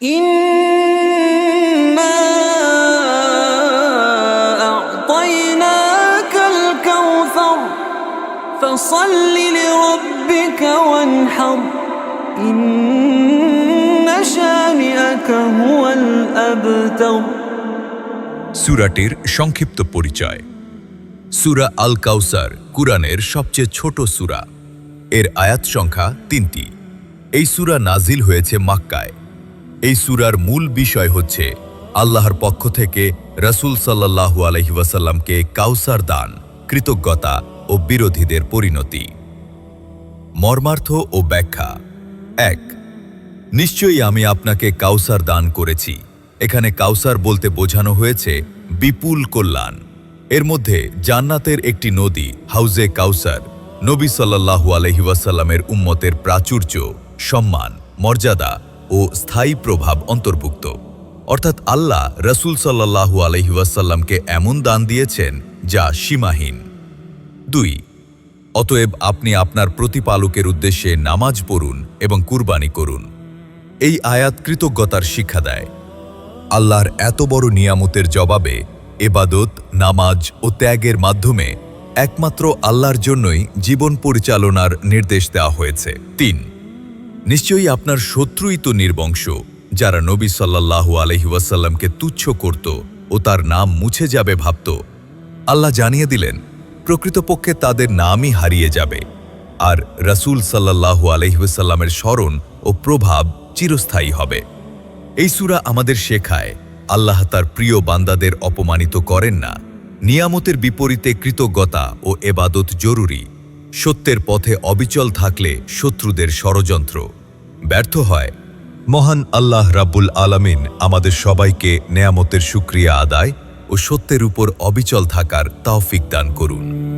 إنا أعطيناك الكوثر فصل لربك وانحر إن شانئك هو الأبتر সুরাটির সংক্ষিপ্ত পরিচয় সুরা আল কাউসার কুরআনের সবচেয়ে ছোট সুরা এর আয়াত সংখ্যা তিনটি এই সুরা নাজিল হয়েছে মাক্কায় এই সুরার মূল বিষয় হচ্ছে আল্লাহর পক্ষ থেকে রসুল সাল্লাহু আলহিবাসাল্লামকে কাউসার দান, কৃতজ্ঞতা ও বিরোধীদের পরিণতি। মর্মার্থ ও ব্যাখ্যা। এক, নিশ্চয়ই আমি আপনাকে কাউসার দান করেছি। এখানে কাউসার বলতে বোঝানো হয়েছে বিপুল কল্যাণ। এর মধ্যে জান্নাতের একটি নদী, হাউজে কাউসার, নবী সাল্লাহু আলহিবাসাল্লামের উম্মতের প্রাচুর্য, সম্মান, মর্যাদা ও স্থায়ী প্রভাব অন্তর্ভুক্ত। অর্থাৎ আল্লাহ রসুল সাল্লাহু আলহি ওয়াসাল্লামকে এমন দান দিয়েছেন যা সীমাহীন। দুই, অতএব আপনি আপনার প্রতিপালকের উদ্দেশ্যে নামাজ পড়ুন এবং কুরবানি করুন। এই আয়াত কৃতজ্ঞতার শিক্ষা দেয়। আল্লাহর এত বড় নিয়ামতের জবাবে এবাদত নামাজ ও ত্যাগের মাধ্যমে একমাত্র আল্লাহর জন্যই জীবন পরিচালনার নির্দেশ দেওয়া হয়েছে। তিন নিশ্চয়ই আপনার শত্রুই তো নির্বংশ, যারা নবী সাল্লাহু আলহিউসাল্লামকে তুচ্ছ করত ও তার নাম মুছে যাবে ভাবত। আল্লাহ জানিয়ে দিলেন, প্রকৃতপক্ষে তাদের নামই হারিয়ে যাবে। আর রসুল সাল্লাহু আলহিউসাল্লামের স্মরণ ও প্রভাব চিরস্থায়ী হবে। এই সুরা আমাদের শেখায়, আল্লাহ তার প্রিয় বান্দাদের অপমানিত করেন না। নিয়ামতের বিপরীতে কৃতজ্ঞতা ও এবাদত জরুরি। সত্যের পথে অবিচল থাকলে শত্রুদের ষড়যন্ত্র। ব্যর্থ হয়। মহান আল্লাহ রাব্বুল আলামিন আমাদের সবাইকে নেয়ামতের সুক্রিয়া আদায় ও সত্যের উপর অবিচল থাকার তাওফিক দান করুন।